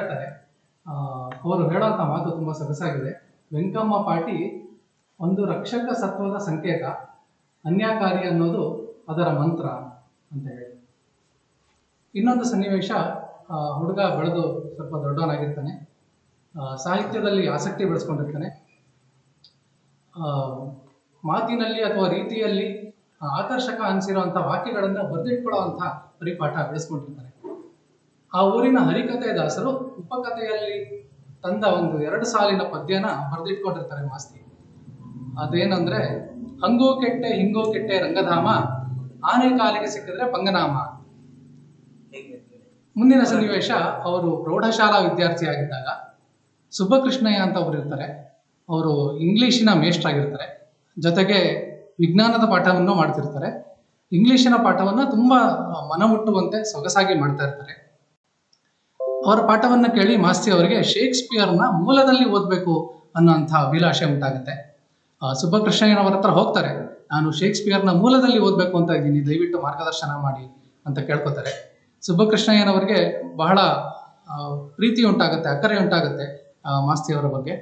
ಹೇಳ್ತಾರೆ. ಅವರು ಹೇಳುವಂತ ಮಾತು ತುಂಬಾ ಸೊಗಸಾಗಿದೆ. ವೆಂಕಮ್ಮ ಪಾಟಿ ಒಂದು ರಕ್ಷಕ ಸತ್ವದ ಸಂಕೇತ, ಅನ್ಯಾಕಾರಿ ಅನ್ನೋದು ಅದರ ಮಂತ್ರ ಅಂತ ಹೇಳಿ. ಇನ್ನೊಂದು ಸನ್ನಿವೇಶ ಹುಡುಗ ಬೆಳೆದು ಸ್ವಲ್ಪ ದೊಡ್ಡವನಾಗಿರ್ತಾನೆ. ಸಾಹಿತ್ಯದಲ್ಲಿ ಆಸಕ್ತಿ ಬೆಳೆಸ್ಕೊಂಡಿರ್ತಾನೆ. ಮಾತಿನಲ್ಲಿ ಅಥವಾ ರೀತಿಯಲ್ಲಿ ಆಕರ್ಷಕ ಅನಿಸಿರುವಂಥ ವಾಕ್ಯಗಳನ್ನು ಬರೆದಿಟ್ಕೊಳ್ಳುವಂಥ ಪರಿಪಾಠ ಬೆಳೆಸ್ಕೊಂಡಿರ್ತಾನೆ. ಆ ಊರಿನ ಹರಿಕಥೆ ದಾಸರು ಉಪಕಥೆಯಲ್ಲಿ ತಂದ ಒಂದು ಎರಡು ಸಾಲಿನ ಪದ್ಯನ ಬರೆದಿಟ್ಕೊಂಡಿರ್ತಾರೆ ಮಾಸ್ತಿ. ಅದೇನಂದ್ರೆ, ಹಂಗೋ ಕೆಟ್ಟೆ, ಹಿಂಗೋ ಕೆಟ್ಟೆ ರಂಗಧಾಮ, ಆನೆ ಕಾಲಿಗೆ ಸಿಕ್ಕಿದ್ರೆ ಪಂಗನಾಮ. ಮುಂದಿನ ಸನ್ನಿವೇಶ ಅವರು ಪ್ರೌಢಶಾಲಾ ವಿದ್ಯಾರ್ಥಿಯಾಗಿದ್ದಾಗ ಸುಬ್ಬಕೃಷ್ಣಯ್ಯ ಅಂತ ಒಬ್ರು ಇರ್ತಾರೆ. ಅವರು ಇಂಗ್ಲಿಶಿನ ಮೇಷ್ಟ್ರಾಗಿರ್ತಾರೆ. ಜೊತೆಗೆ ವಿಜ್ಞಾನದ ಪಾಠವನ್ನು ಮಾಡ್ತಿರ್ತಾರೆ. ಇಂಗ್ಲೀಷಿನ ಪಾಠವನ್ನು ತುಂಬಾ ಮನಮುಟ್ಟುವಂತೆ ಸೊಗಸಾಗಿ ಮಾಡ್ತಾ ಇರ್ತಾರೆ. ಅವರ ಪಾಠವನ್ನು ಕೇಳಿ ಮಾಸ್ತಿ ಅವರಿಗೆ ಶೇಕ್ಸ್ಪಿಯರ್ನ ಮೂಲದಲ್ಲಿ ಓದಬೇಕು ಅನ್ನೋಂಥ ಅಭಿಲಾಷೆ ಉಂಟಾಗುತ್ತೆ. ಸುಬ್ಬಕೃಷ್ಣಯ್ಯನವರ ಹತ್ರ ಹೋಗ್ತಾರೆ. ನಾನು ಶೇಕ್ಸ್ಪಿಯರ್ನ ಮೂಲದಲ್ಲಿ ಓದಬೇಕು ಅಂತ ಇದ್ದೀನಿ ದಯವಿಟ್ಟು ಮಾರ್ಗದರ್ಶನ ಮಾಡಿ ಅಂತ ಕೇಳ್ಕೊತಾರೆ. ಸುಬ್ಬಕೃಷ್ಣಯ್ಯನವರಿಗೆ ಬಹಳ ಪ್ರೀತಿ ಉಂಟಾಗುತ್ತೆ ಅಕ್ಕರೆ ಉಂಟಾಗುತ್ತೆ ಆ, ಮಾಸ್ತಿ ಅವರ ಬಗ್ಗೆ.